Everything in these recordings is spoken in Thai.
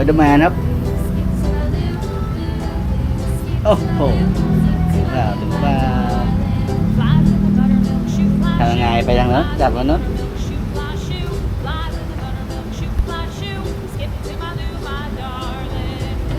ไปเดอร์แมนครับ โอ้โหถึงเปล่าถึงเปล่าทำยังไงไปทางนั้นจับมันนั้น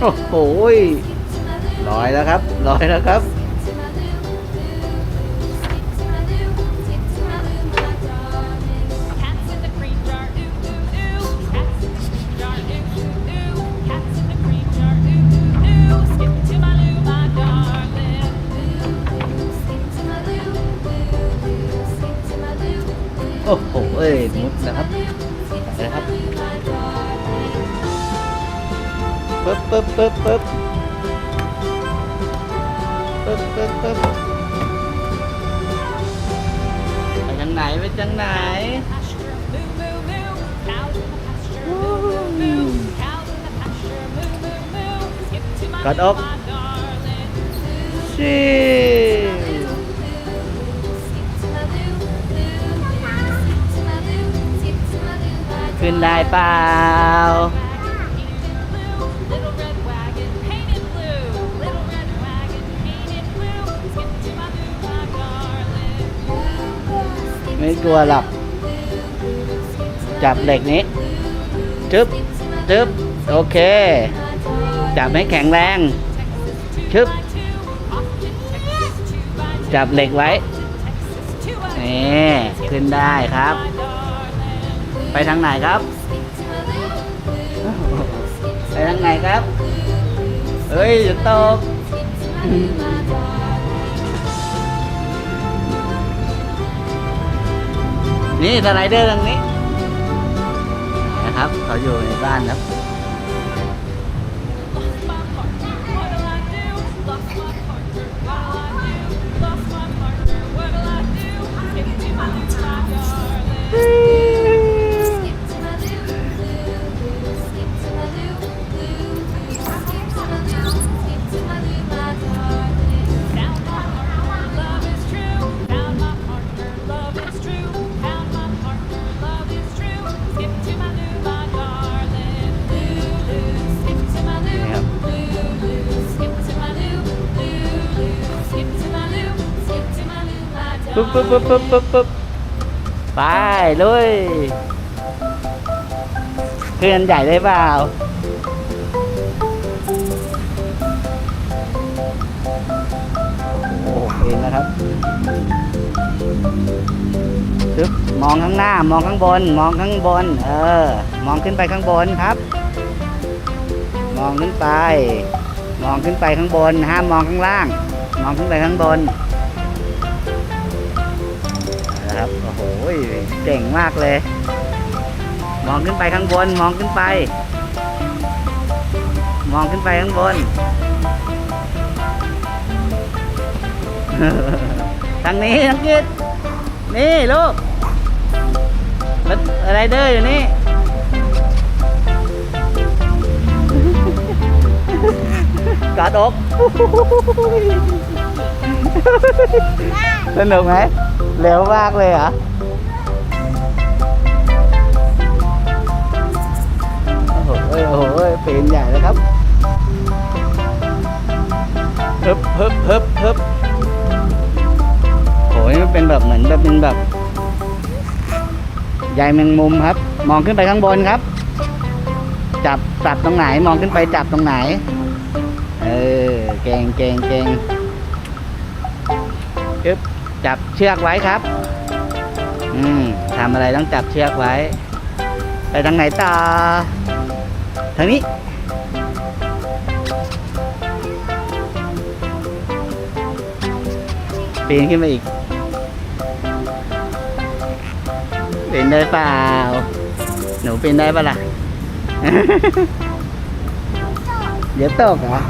โอ้โหลอยแล้วครับลอยแล้วครับ ปึ๊บปึ๊บปึ๊บปึ๊บปึ๊บปึ๊บปึ๊บไปทางไหนไปทางไหน Pasture, moo moo moo. Cows in the pasture, moo moo moo. Cows in the pasture, moo moo moo. Skip to my Cut loo, up. my darling. ชิขึ้นได้เปล่า ไม่กลัวหรอกจับเหล็กนี้จึ๊บจึ๊บโอเค จับให้แข็งแรงชึบจับเหล็กไว้นี่ขึ้นได้ครับ ไปทางไหนครับ ไปทางไหนครับ เฮ้ยอย่าตก นี่สไลเดอร์ตรงนี้นะครับเขาอยู่ในบ้านครับ ปึ๊บปึ๊บปึ๊บปึ๊บปึ๊บปึ๊บไปเลยเคลื่อนใหญ่ได้เปล่าโอ้โหเองนะครับปึ๊บมองข้างหน้ามองข้างบน มองข้างบน เออ มองขึ้นไปข้างบนครับ มองขึ้นไป มองขึ้นไปข้างบนห้ามมองข้างล่าง มองขึ้นไปข้างบน นะครับ โอ้โหเก่งมากเลย มองขึ้นไปข้างบน มองขึ้นไป มองขึ้นไปข้างบน ทางนี้ทังกิดนี่ลูกรถอะไรเดอร์อยู่นี่ กอดอกสนุกไหม เร็วมากเลยเหรอโอ้โหเอ้ยโอ้โหเอ้ยปีนใหญ่แล้วครับฮึบฮึบฮึบฮึบโอ้ยมันเป็นแบบเหมือนแบบเป็นแบบใยแมงมุมครับ มองขึ้นไปข้างบนครับ จับจับตรงไหนมองขึ้นไปจับตรงไหน เออเก่งเก่งเก่ง จับเชือกไว้ครับ อืมทำอะไรต้องจับเชือกไว้ ไปทางไหนต่อ ทางนี้ ปีนขึ้นมาอีกปีนได้เปล่า หนูปีนได้ปะล่ะ เดี๋ยวตกเหรอ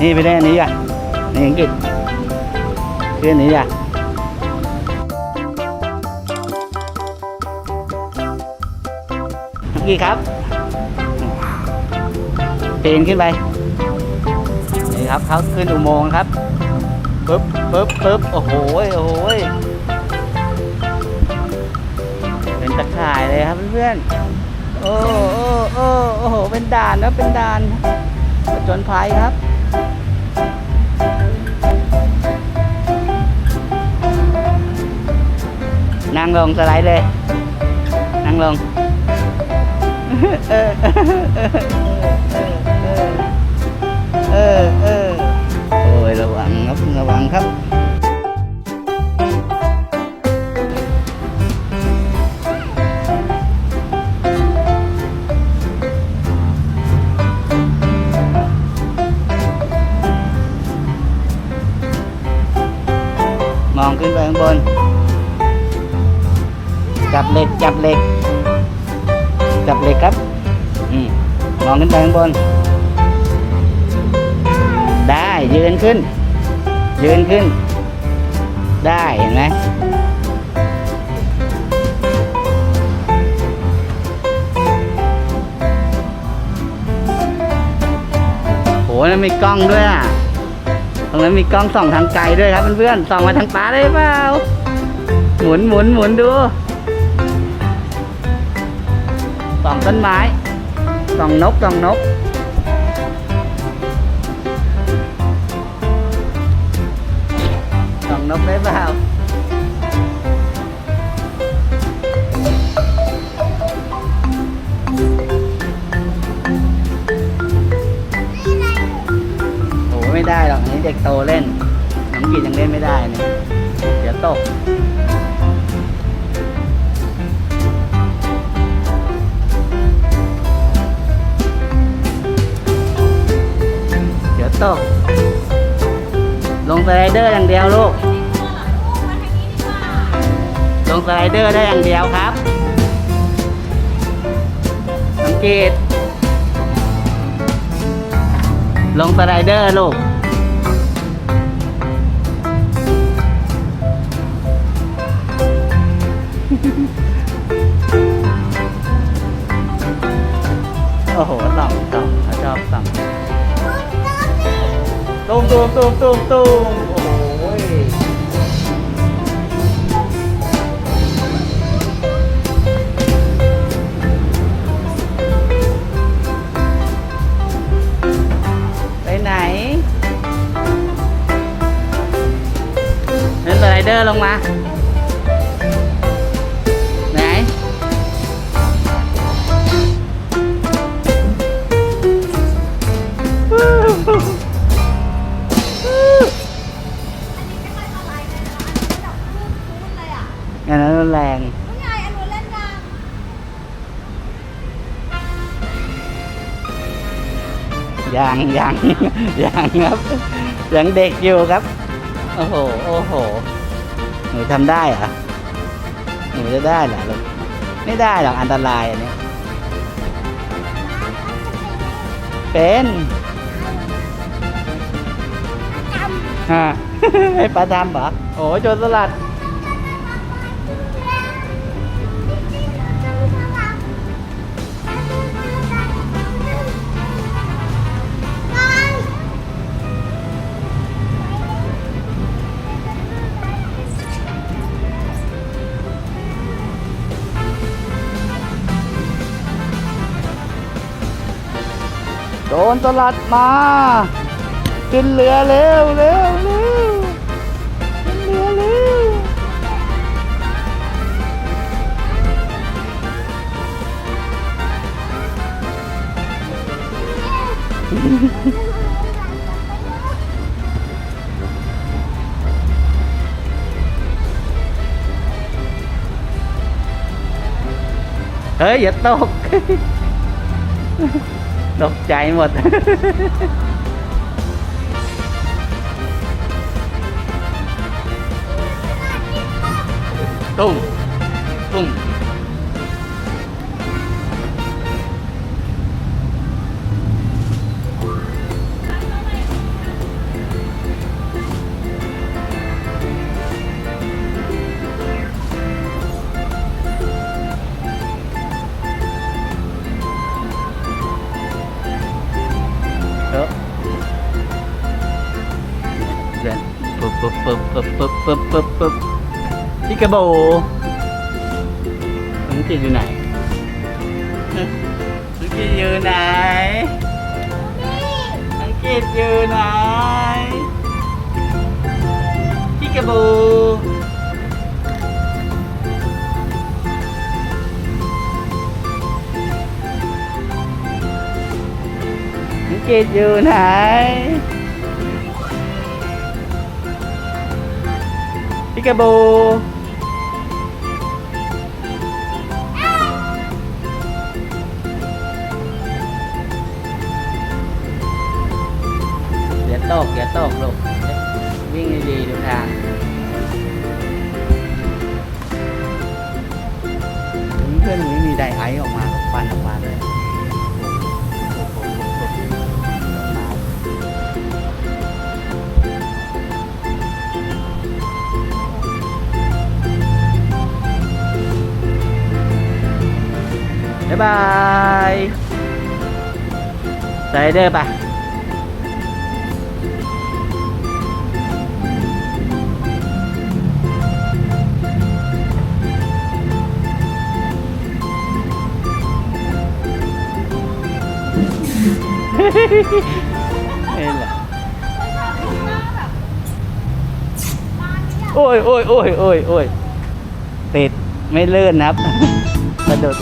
นี่ไปได้อันนี้อะนี่อังกฤษคืออันนี้อะกี่ครับปีนขึ้นไปนี่ครับเขาขึ้นอุโมงค์ครับปึ๊บปึ๊บปึ๊บโอ้โหโอ้โหเป็นตะข่ายเลยครับเพื่อนโอ้โอ้โอ้โอ้โหเป็นด่านนะเป็นด่านจญภัยครับ นั่งลงสไลด์เลย นั่งลง เออ เออ เออ โอ้ย ระวังครับระวังครับ มองขึ้นไปข้างบน จับเหล็กจับเหล็ก จับเหล็กครับอืมมองขึ้นไปข้างบน ได้ยืนขึ้น ยืนขึ้น ได้เห็นไหมโหนั่นมีกล้องด้วยอะตรงนั้นมีกล้องส่องทางไกลด้วยครับเพื่อนๆส่องมาทางตาได้เปล่าหมุนหมุนหมุนดู ส่องต้นไม้ส่องนกส่องนก ส่องนกได้เปล่าโอ้ไม่ได้หรอกอันนี้เด็กโตเล่นน้องกินยังเล่นไม่ได้เนี่ยเดี๋ยวตก สไลเดอร์อย่างเดียวลูก ลงสไลเดอร์ได้อย่างเดียวครับ สังเกต ลงสไลเดอร์ลูก โอ้โหส่องส่องเขาชอบส่อง ตูมตูมตูมตูมตูมโอ้โหไปไหนเล่นสไลเดอร์ลงมา ยังยังยังครับยังเด็กอยู่ครับ โอ้โหโอ้โหหนูทำได้เหรอหนูจะได้เหรอลูกไม่ได้หรอกอันตรายอันนี้เป็นฮะให้ปลาทำเหรอโอ้โจรสลัด นสลัดมา ขึ้นเรือเร็วเร็วเร็วขึ้นเรือเร็วเฮ้ย อย่าตก ตกใจหมด ตุ้มตุ้ม ปึ๊บปึ๊บปึ๊บปึ๊บปึ๊บพี่กระโบน้องกิดอยู่ไหนน้องกิดอยู่ไหนน้องกิดอยู่ไหนพี่กระโบน้องกิดอยู่ไหน พิกาบูเดี๋ยวตกเดี๋ยวตกลูกวิ่งดีๆดูทางเพื่อนนูไม่มีไดไอออกมาฟันออกมาเลยายบายสไลเดอร์ปะเห็นเหรอโอ้ยโอ้ยโอ้ยโอ้ยโอ้ยติดไม่เลื่อนนะครับกระโดด